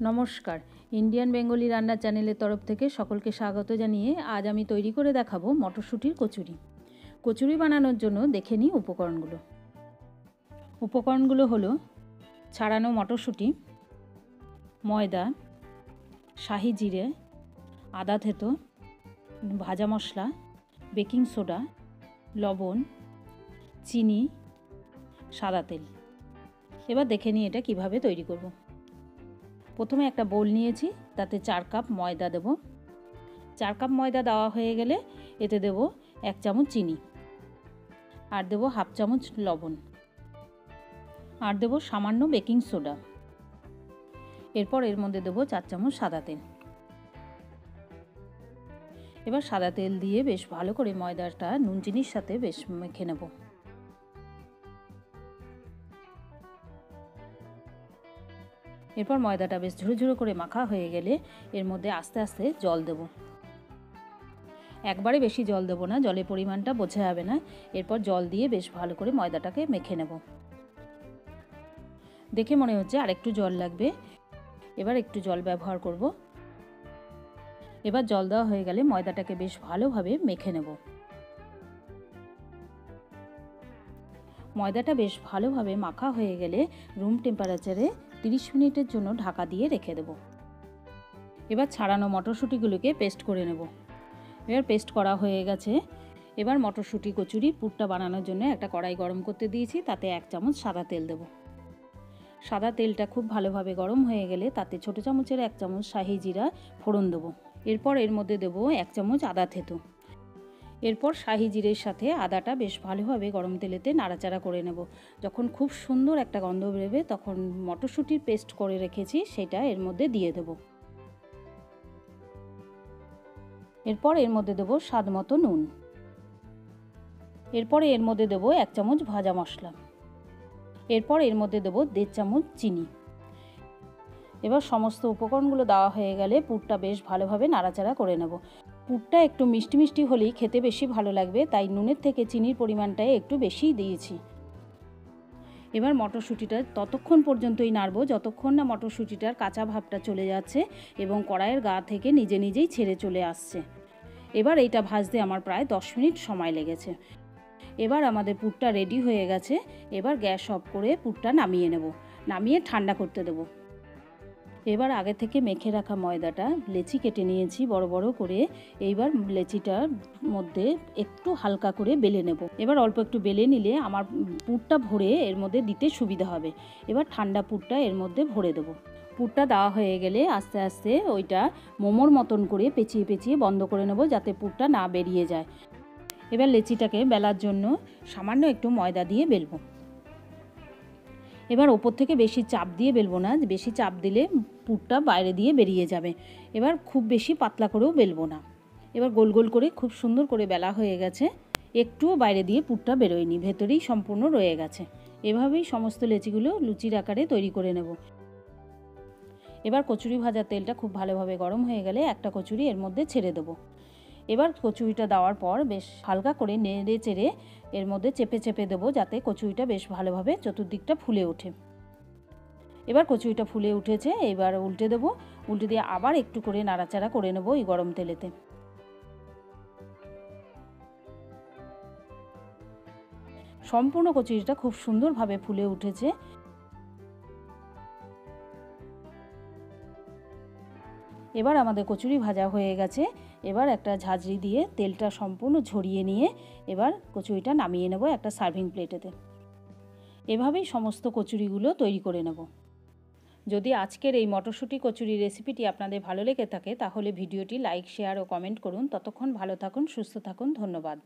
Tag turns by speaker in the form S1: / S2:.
S1: নমস্কার। Indian Bengali রান্না চ্যানেলের তরফ থেকে সকলকে স্বাগত জানিয়ে আজ আমি তৈরি করে দেখাবো মটরশুঁটির কচুরি। কচুরি বানানোর জন্য দেখে নিই উপকরণগুলো। উপকরণগুলো হলো ছাড়ানো মটরশুঁটি, ময়দা, শাহি জিরে, আদা থেতো, ভাজা মশলা, বেকিং সোডা, লবণ, চিনি, সাদা তেল। এবার দেখে নিই এটা কীভাবে তৈরি করব। প্রথমে একটা বোল নিয়েছি, তাতে চার কাপ ময়দা দেব। চার কাপ ময়দা দেওয়া হয়ে গেলে এতে দেব এক চামচ চিনি আর দেব হাফ চামচ লবণ আর দেব সামান্য বেকিং সোডা। এরপর এর মধ্যে দেবো চার চামচ সাদা তেল। এবার সাদা তেল দিয়ে বেশ ভালো করে ময়দাটা, নুন চিনির সাথে বেশ মেখে নেব। এরপর ময়দাটা বেশ ঝুড়ো করে মাখা হয়ে গেলে এর মধ্যে আস্তে আস্তে জল দেব। একবারে বেশি জল দেবো না, জলের পরিমাণটা বোঝা যাবে না। এরপর জল দিয়ে বেশ ভালো করে ময়দাটাকে মেখে নেব। দেখে মনে হচ্ছে আরেকটু জল লাগবে। এবার একটু জল ব্যবহার করব। এবার জল দেওয়া হয়ে গেলে ময়দাটাকে বেশ ভালোভাবে মেখে নেব। ময়দাটা বেশ ভালোভাবে মাখা হয়ে গেলে রুম টেম্পারেচারে তিরিশ মিনিটের জন্য ঢাকা দিয়ে রেখে দেব। এবার ছাড়ানো মটরশুঁটিগুলোকে পেস্ট করে নেব। এবার পেস্ট করা হয়ে গেছে। এবার মটরশুঁটি, কচুরি, পুরটা বানানোর জন্য একটা কড়াই গরম করতে দিয়েছি, তাতে এক চামচ সাদা তেল দেব। সাদা তেলটা খুব ভালোভাবে গরম হয়ে গেলে তাতে ছোটো চামচের এক চামচ শাহি জিরা ফোড়ন দেবো। এরপর এর মধ্যে দেবো এক চামচ আদা থেতো। এরপর শাহি জিরের সাথে আদাটা বেশ ভালোভাবে গরম তেলেতে নাড়াচাড়া করে নেব। যখন খুব সুন্দর একটা গন্ধ বেরোবে, তখন মটরশুঁটির পেস্ট করে রেখেছি, সেটা এর মধ্যে দিয়ে দেব। এরপর এর মধ্যে দেবো স্বাদ মতো নুন। এরপরে এর মধ্যে দেবো এক চামচ ভাজা মশলা। এরপর এর মধ্যে দেবো দেড় চামচ চিনি। এবার সমস্ত উপকরণগুলো দেওয়া হয়ে গেলে পুরটা বেশ ভালোভাবে নাড়াচাড়া করে নেব। পুরটা একটু মিষ্টি মিষ্টি হলেই খেতে বেশি ভালো লাগবে, তাই নুনের থেকে চিনির পরিমাণটাই একটু বেশিই দিয়েছি। এবার মটরশুঁটিটা ততক্ষণ পর্যন্তই নাড়বো, যতক্ষণ না মটরশুঁটিটার কাঁচা ভাবটা চলে যাচ্ছে এবং কড়াইয়ের গা থেকে নিজে নিজেই ছেড়ে চলে আসছে। এবার এইটা ভাজতে আমার প্রায় দশ মিনিট সময় লেগেছে। এবার আমাদের পুরটা রেডি হয়ে গেছে, এবার গ্যাস অফ করে পুরটা নামিয়ে নেব। নামিয়ে ঠান্ডা করতে দেবো। এবার আগে থেকে মেখে রাখা ময়দাটা লেচি কেটে নিয়েছি বড় বড় করে। এইবার লেচিটার মধ্যে একটু হালকা করে বেলে নেব। এবার অল্প একটু বেলে নিলে আমার পুরটা ভরে এর মধ্যে দিতে সুবিধা হবে। এবার ঠান্ডা পুরটা এর মধ্যে ভরে দেবো। পুরটা দেওয়া হয়ে গেলে আস্তে আস্তে ওইটা মোমোর মতন করে পেঁচিয়ে পেঁচিয়ে বন্ধ করে নেব যাতে পুরটা না বেরিয়ে যায়। এবার লেচিটাকে বেলার জন্য সামান্য একটু ময়দা দিয়ে বেলবো। এবার ওপর থেকে বেশি চাপ দিয়ে বেলবো না, বেশি চাপ দিলে পুরটা বাইরে দিয়ে বেরিয়ে যাবে। এবার খুব বেশি পাতলা করেও বেলবো না। এবার গোল গোল করে খুব সুন্দর করে বেলা হয়ে গেছে। একটুও বাইরে দিয়ে পুরটা বেরোয়নি, ভেতরেই সম্পূর্ণ রয়ে গেছে। এভাবেই সমস্ত লেচিগুলো লুচির আকারে তৈরি করে নেব। এবার কচুরি ভাজার তেলটা খুব ভালোভাবে গরম হয়ে গেলে একটা কচুরি এর মধ্যে ছেড়ে দেবো। এবার কচুরিটা দেওয়ার পর বেশ হালকা করে নেড়ে চেড়ে এর মধ্যে চেপে চেপে দেবো যাতে কচুরিটা বেশ ভালোভাবে চতুর্দিকটা ফুলে ওঠে। এবার কচুরিটা ফুলে উঠেছে, এবার উল্টে দেবো। উল্টে দিয়ে আবার একটু করে নাড়াচাড়া করে নেব এই গরম তেলেতে। সম্পূর্ণ কচুরিটা খুব সুন্দরভাবে ফুলে উঠেছে। এবার আমাদের কচুরি ভাজা হয়ে গেছে। এবার একটা ঝাঁঝরি দিয়ে তেলটা সম্পূর্ণ ঝরিয়ে নিয়ে এবার কচুরিটা নামিয়ে নেব একটা সার্ভিং প্লেটেতে এভাবেই সমস্ত কচুরিগুলো তৈরি করে নেব। যদি আজকের এই মটরশুঁটি কচুরি রেসিপিটি আপনাদের ভালো লেগে থাকে, তাহলে ভিডিওটি লাইক শেয়ার ও কমেন্ট করুন। ততক্ষণ ভালো থাকুন, সুস্থ থাকুন, ধন্যবাদ।